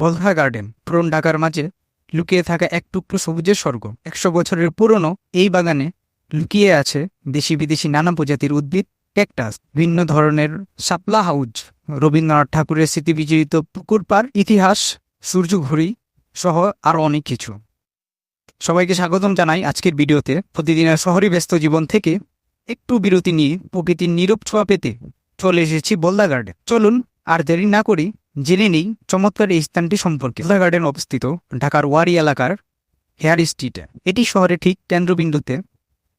বলহা garden. পুরন ঢাকার মাঝে লুকিয়ে থাকা এক টুকরো সবুজের স্বর্গ। একশো বছরের পুরনো এই বাগানে লুকিয়ে আছে দেশি বিদেশি নানা প্রজাতির উদ্ভিদ, ক্যাকটাস, ভিন্ন ধরনের শাপলা হাউজ, রবীন্দ্রনাথ ঠাকুরের স্মৃতিবিজড়িত পুকুর পাড় ইতিহাস, সূর্যঘড়ি সহ আরও অনেক কিছু। সবাইকে স্বাগতম জানাই আজকের ভিডিওতে। প্রতিদিনের শহরী ব্যস্ত জীবন থেকে একটু বিরতি নিয়ে প্রকৃতির নীরব ছোঁয়া পেতে চলে এসেছি বলদা গার্ডেন। চলুন আর দেরি না করি জেনে নেই চমৎকার এই স্থানটি সম্পর্কে। বলদা গার্ডেন অবস্থিত ঢাকার ওয়ারি এলাকার হেয়ার স্ট্রিটে। এটি শহরে ঠিক কেন্দ্রবিন্দুতে।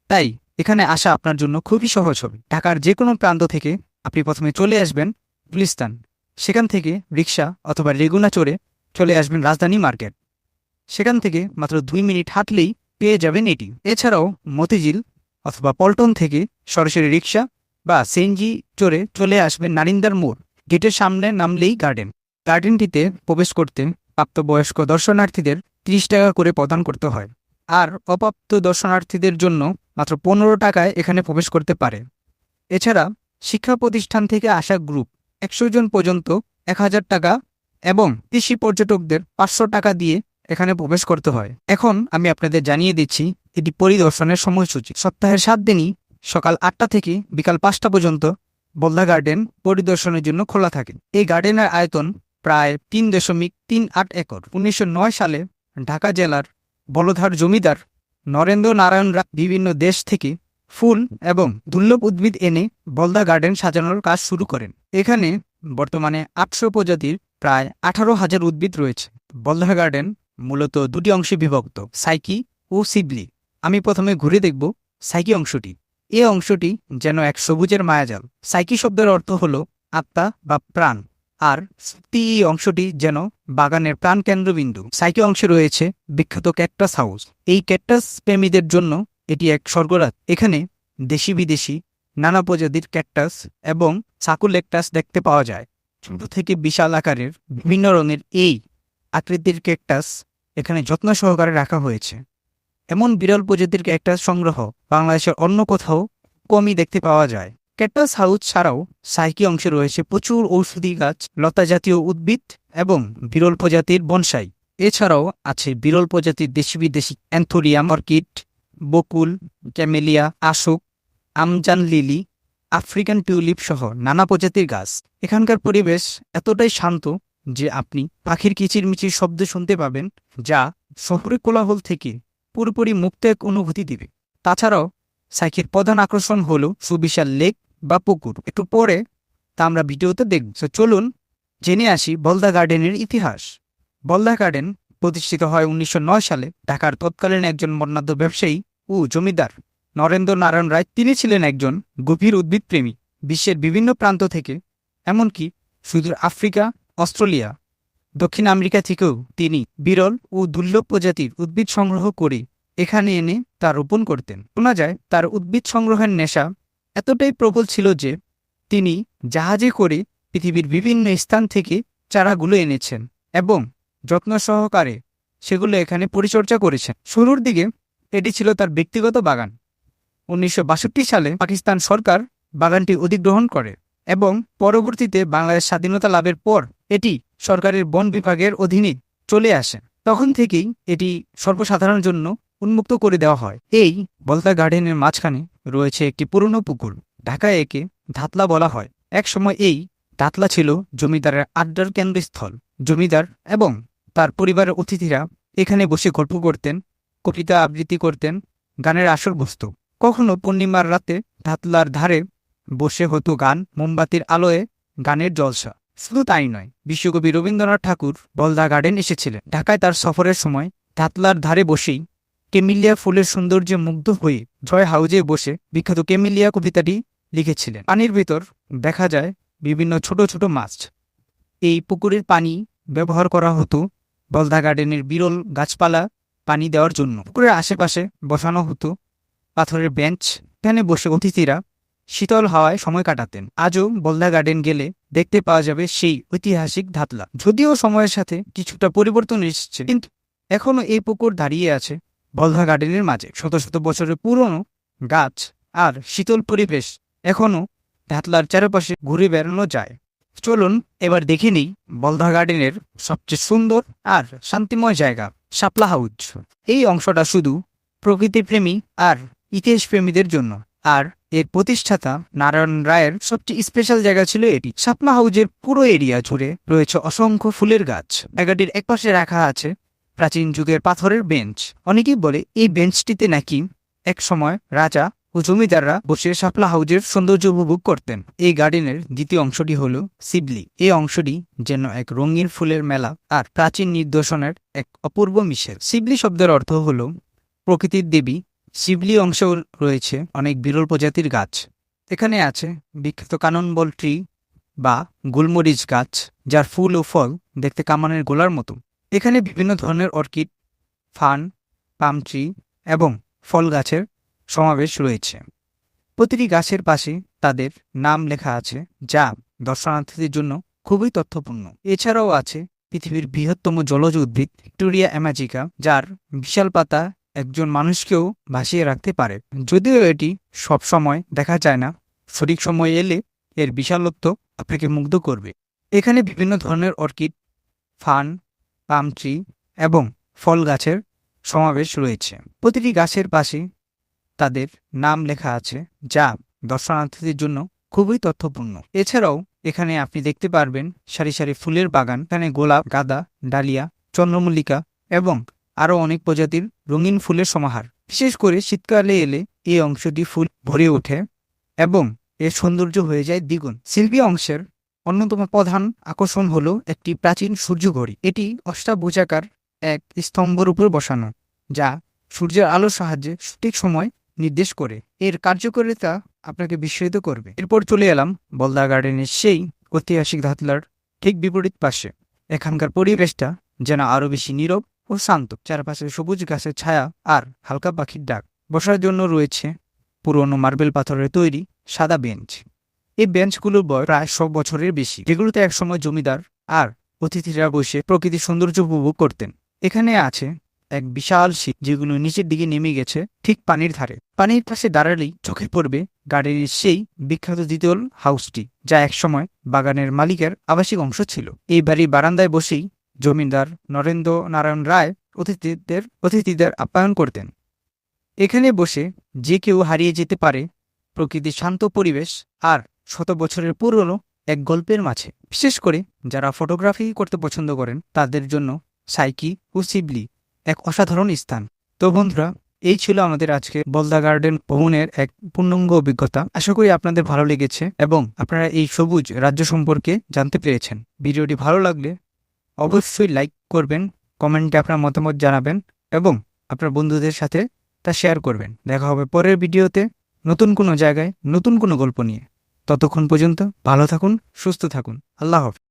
তাই এখানে আসা আপনার জন্য খুবই সহজ হবে। ঢাকার যে কোনো প্রান্ত থেকে আপনি প্রথমে চলে আসবেন গুলিস্তান। সেখান থেকে রিক্সা অথবা রেগুনা চড়ে চলে আসবেন রাজধানী মার্কেট। সেখান থেকে মাত্র দুই মিনিট হাঁটলেই পেয়ে যাবেন এটি। এছাড়াও মতিঝিল অথবা পল্টন থেকে সরাসরি রিক্সা বা সেনজি চড়ে চলে আসবেন নারিন্দার মোড়। গেটের সামনে নামলেই গার্ডেন। গার্ডেনটিতে প্রবেশ করতে প্রাপ্তবয়স্ক দর্শনার্থীদের ত্রিশ টাকা করে প্রদান করতে হয়। আর অপ্রাপ্ত দর্শনার্থীদের জন্য মাত্র পনেরো টাকায় এখানে প্রবেশ করতে পারে। এছাড়া শিক্ষা প্রতিষ্ঠান থেকে আসা গ্রুপ একশো জন পর্যন্ত এক হাজার টাকা এবং কৃষি পর্যটকদের পাঁচশো টাকা দিয়ে এখানে প্রবেশ করতে হয়। এখন আমি আপনাদের জানিয়ে দিচ্ছি এটি পরিদর্শনের সময়সূচি। সপ্তাহের সাত দিনই সকাল আটটা থেকে বিকাল পাঁচটা পর্যন্ত বলদা গার্ডেন পরিদর্শনের জন্য খোলা থাকে। এই গার্ডেনের আয়তন প্রায় তিন দশমিক তিন আট একর। উনিশশো নয় সালে ঢাকা জেলার বলধার জমিদার নরেন্দ্র নারায়ণ রা বিভিন্ন দেশ থেকে ফুল এবং দুর্লভ উদ্ভিদ এনে বলদা গার্ডেন সাজানোর কাজ শুরু করেন। এখানে বর্তমানে আটশো প্রজাতির প্রায় আঠারো হাজার উদ্ভিদ রয়েছে। বলদা গার্ডেন মূলত দুটি অংশে বিভক্ত, সাইকি ও সিবলি। আমি প্রথমে ঘুরে দেখব সাইকি অংশটি। এ অংশটি যেন এক সবুজের মায়াজাল। সাইকি শব্দের অর্থ হল আত্মা বা প্রাণ, আর সত্যি অংশটি যেন বাগানের প্রাণ কেন্দ্রবিন্দু সাইকি অংশে রয়েছে বিখ্যাত ক্যাকটাস হাউস। এই ক্যাকটাস প্রেমীদের জন্য এটি এক স্বর্গরাত এখানে দেশি বিদেশি, নানা প্রজাতির ক্যাকটাস এবং সাকুলেকটাস দেখতে পাওয়া যায়। ছোট থেকে বিশাল আকারের, বিভিন্ন রঙের এই আকৃতির ক্যাকটাস এখানে যত্ন সহকারে রাখা হয়েছে। এমন বিরল প্রজাতির ক্যাকটাস সংগ্রহ বাংলাদেশের অন্য কোথাও কমই দেখতে পাওয়া যায়। ক্যাকটাস হাউস ছাড়াও সাইকি অংশে রয়েছে প্রচুর ঔষধি গাছ, লতা জাতীয় উদ্ভিদ এবং বিরল প্রজাতির বনসাই। এছাড়াও আছে বিরল প্রজাতির দেশি বিদেশি অ্যান্থোরিয়াম, অর্কিড, বকুল, ক্যামেলিয়া আশোক আমজান লিলি, আফ্রিকান টিউলিপ সহ নানা প্রজাতির গাছ। এখানকার পরিবেশ এতটাই শান্ত যে আপনি পাখির কিচিরমিচির শব্দ শুনতে পাবেন, যা শহরের কোলাহল থেকে পুরোপুরি মুক্ত এক অনুভূতি দিবে। তাছাড়াও সাইকের প্রধান আকর্ষণ হল সুবিশাল লেক বা পুকুর। একটু পরে তা আমরা ভিডিওতে দেখব। So, চলুন জেনে আসি বলদা গার্ডেনের ইতিহাস। বলদা গার্ডেন প্রতিষ্ঠিত হয় উনিশশো নয় সালে। ঢাকার তৎকালীন একজন বর্ণাঢ্য ব্যবসায়ী ও জমিদার নরেন্দ্র নারায়ণ রায়। তিনি ছিলেন একজন গভীর উদ্ভিদপ্রেমী বিশ্বের বিভিন্ন প্রান্ত থেকে এমনকি সুদূর আফ্রিকা অস্ট্রেলিয়া দক্ষিণ আমেরিকা থেকেও তিনি বিরল ও দুর্লভ প্রজাতির উদ্ভিদ সংগ্রহ করে এখানে এনে তা রোপণ করতেন। শোনা যায়, তার উদ্ভিদ সংগ্রহের নেশা এতটাই প্রবল ছিল যে তিনি জাহাজে করে পৃথিবীর বিভিন্ন স্থান থেকে চারাগুলো এনেছেন এবং যত্ন সহকারে সেগুলো এখানে পরিচর্যা করেছেন। শুরুর দিকে এটি ছিল তার ব্যক্তিগত বাগান। উনিশশো বাষট্টি সালে পাকিস্তান সরকার বাগানটি অধিগ্রহণ করে। এবং পরবর্তীতে বাংলাদেশ স্বাধীনতা লাভের পর এটি সরকারের বন বিভাগের অধীনে চলে আসে। তখন থেকেই এটি সর্বসাধারণের জন্য উন্মুক্ত করে দেওয়া হয়। এই বলতা গার্ডেনের মাঝখানে রয়েছে একটি পুরনো পুকুর। ঢাকায় একে ধাতলা বলা হয়। এক সময় এই ধাতলা ছিল জমিদারের আড্ডার কেন্দ্রস্থল। জমিদার এবং তার পরিবারের অতিথিরা এখানে বসে গল্প করতেন, কবিতা আবৃত্তি করতেন, গানের আসর বসত কখনো পূর্ণিমার রাতে ধাতলার ধারে বসে হতো গান, মোমবাতির আলোয় গানের জলসা। শুধু তাই নয়, বিশ্বকবি রবীন্দ্রনাথ ঠাকুর বলদা গার্ডেন এসেছিলেন। ঢাকায় তার সফরের সময় ধাতলার ধারে বসেই কেমিলিয়া ফুলের সৌন্দর্যে মুগ্ধ হয়ে জয় হাউজে বসে বিখ্যাত কেমিলিয়া কবিতাটি লিখেছিলেন। পানির ভিতর দেখা যায় বিভিন্ন ছোট ছোট মাছ। এই পুকুরের পানি ব্যবহার করা হতো বলদা গার্ডেনের বিরল গাছপালা পানি দেওয়ার জন্য। পুকুরের আশেপাশে বসানো হতো পাথরের বেঞ্চ। এখানে বসে অতিথিরা শীতল হাওয়ায় সময় কাটাতেন। আজও বলদা গার্ডেন গেলে দেখতে পাওয়া যাবে সেই ঐতিহাসিক ধাতলা। যদিও সময়ের সাথে কিছুটা পরিবর্তন এসেছে, কিন্তু এখনও এই পুকুর দাঁড়িয়ে আছে বলদা গার্ডেনের মাঝে। শত শত বছরের পুরনো গাছ আর শীতল পরিবেশ এখনও ধাতলার চারপাশে ঘুরে বেড়ানো যায়। চলুন এবার দেখে নিই বলধা গার্ডেনের সবচেয়ে সুন্দর আর শান্তিময় জায়গা, শাপলা হাউজ। এই অংশটা শুধু প্রকৃতিপ্রেমী আর ইতিহাসপ্রেমীদের জন্য। আর এর প্রতিষ্ঠাতা নারায়ণ রায়ের সবচেয়ে স্পেশাল জায়গা ছিল এটি। শাপলা হাউজের পুরো এরিয়া জুড়ে রয়েছে অসংখ্য ফুলের গাছ। জায়গাটির একপাশে রাখা আছে প্রাচীন যুগের পাথরের বেঞ্চ অনেকেই বলে এই বেঞ্চটিতে নাকি এক সময় রাজা ও জমিদাররা বসে শাপলা হাউজের সৌন্দর্য উপভোগ করতেন। এই গার্ডেনের দ্বিতীয় অংশটি হল সিবলি এই অংশটি যেন এক রঙিন ফুলের মেলা আর প্রাচীন নিদর্শনের এক অপূর্ব মিশেল। সিবলি শব্দের অর্থ হল প্রকৃতির দেবী শিবলি অংশেও রয়েছে, অনেক বিরল প্রজাতির গাছ। এখানে আছে বিখ্যাত কাননবল ট্রি বা গুলমরিচ গাছ, যার ফুল ও ফল দেখতে কামানের গোলার মতো। এখানে বিভিন্ন ধরনের অর্কিড, ফান, পাম ট্রি এবং ফল গাছের সমাবেশ রয়েছে। প্রতিটি গাছের পাশে তাদের নাম লেখা আছে, যা দর্শনার্থীদের জন্য খুবই তথ্যপূর্ণ। এছাড়াও আছে পৃথিবীর বৃহত্তম জলজ উদ্ভিদ ভিক্টোরিয়া অ্যামাজিকা, যার বিশাল পাতা একজন মানুষকেও ভাসিয়ে রাখতে পারে। যদিও এটি সব সময় দেখা যায় না, সঠিক সময় এলে এর বিশালত্ব আপনাকে মুগ্ধ করবে। এখানে বিভিন্ন ধরনের অর্কিড, ফান, পাম ট্রি এবং ফল গাছের সমাবেশ রয়েছে। প্রতিটি গাছের পাশে তাদের নাম লেখা আছে, যা দর্শনার্থীদের জন্য খুবই তথ্যপূর্ণ। এছাড়াও এখানে আপনি দেখতে পারবেন সারি সারি ফুলের বাগান। এখানে গোলাপ, গাঁদা, ডালিয়া, চন্দ্রমল্লিকা এবং আরও অনেক প্রজাতির রঙিন ফুলের সমাহার। বিশেষ করে শীতকালে এলে এই অংশটি ফুল ভরে ওঠে এবং এর সৌন্দর্য হয়ে যায় দ্বিগুণ। শিল্পী অংশের অন্যতম প্রধান আকর্ষণ হলো একটি প্রাচীন সূর্যঘড়ি এটি অষ্টাভুজাকার এক স্তম্ভের উপর বসানো, যা সূর্যের আলোর সাহায্যে সঠিক সময় নির্দেশ করে। এর কার্যকারিতা আপনাকে বিস্মিত করবে। এরপর চলে এলাম বলদা গার্ডেনের সেই ঐতিহাসিক ধাতলার ঠিক বিপরীত পাশে। এখানকার পরিবেশটা যেন আরও বেশি নীরব ও শান্ত, চারপাশে সবুজ গাছের ছায়া আর হালকা পাখির ডাক। বসার জন্য রয়েছে পুরনো মার্বেল পাথরের তৈরি সাদা বেঞ্চ। এই বেঞ্চগুলোর বয়স প্রায় সব বছরের বেশি, যেগুলোতে একসময় জমিদার আর অতিথিরা বসে প্রকৃতির সৌন্দর্য উপভোগ করতেন। এখানে আছে এক বিশাল শীত যেগুলো নিচের দিকে নেমে গেছে ঠিক পানির ধারে। পানির পাশে দাঁড়ালেই চোখে পড়বে গার্ডেনের সেই বিখ্যাত দ্বিতল হাউসটি, যা একসময় বাগানের মালিকের আবাসিক অংশ ছিল। এই বাড়ির বারান্দায় বসেই জমিদার নরেন্দ্র নারায়ণ রায় অতিথিদের অতিথিদের আপ্যায়ন করতেন। এখানে বসে যে কেউ হারিয়ে যেতে পারে, প্রকৃতির শান্ত পরিবেশ আর শত বছরের পুরনো এক গল্পের মাঝে। বিশেষ করে যারা ফটোগ্রাফি করতে পছন্দ করেন, তাদের জন্য সাইকি ও শিবলি এক অসাধারণ স্থান। তো বন্ধুরা, এই ছিল আমাদের আজকে বলদা গার্ডেন ভ্রমণের এক পূর্ণাঙ্গ অভিজ্ঞতা। আশা করি আপনাদের ভালো লেগেছে এবং আপনারা এই সবুজ রাজ্য সম্পর্কে জানতে পেরেছেন। ভিডিওটি ভালো লাগলে অবশ্যই লাইক করবেন কমেন্টে আপনার মতামত জানাবেন এবং আপনার বন্ধুদের সাথে তা শেয়ার করবেন। দেখা হবে পরের ভিডিওতে নতুন কোনো জায়গায়, নতুন কোনো গল্প নিয়ে। ততক্ষণ পর্যন্ত ভালো থাকুন, সুস্থ থাকুন। আল্লাহ হাফেজ।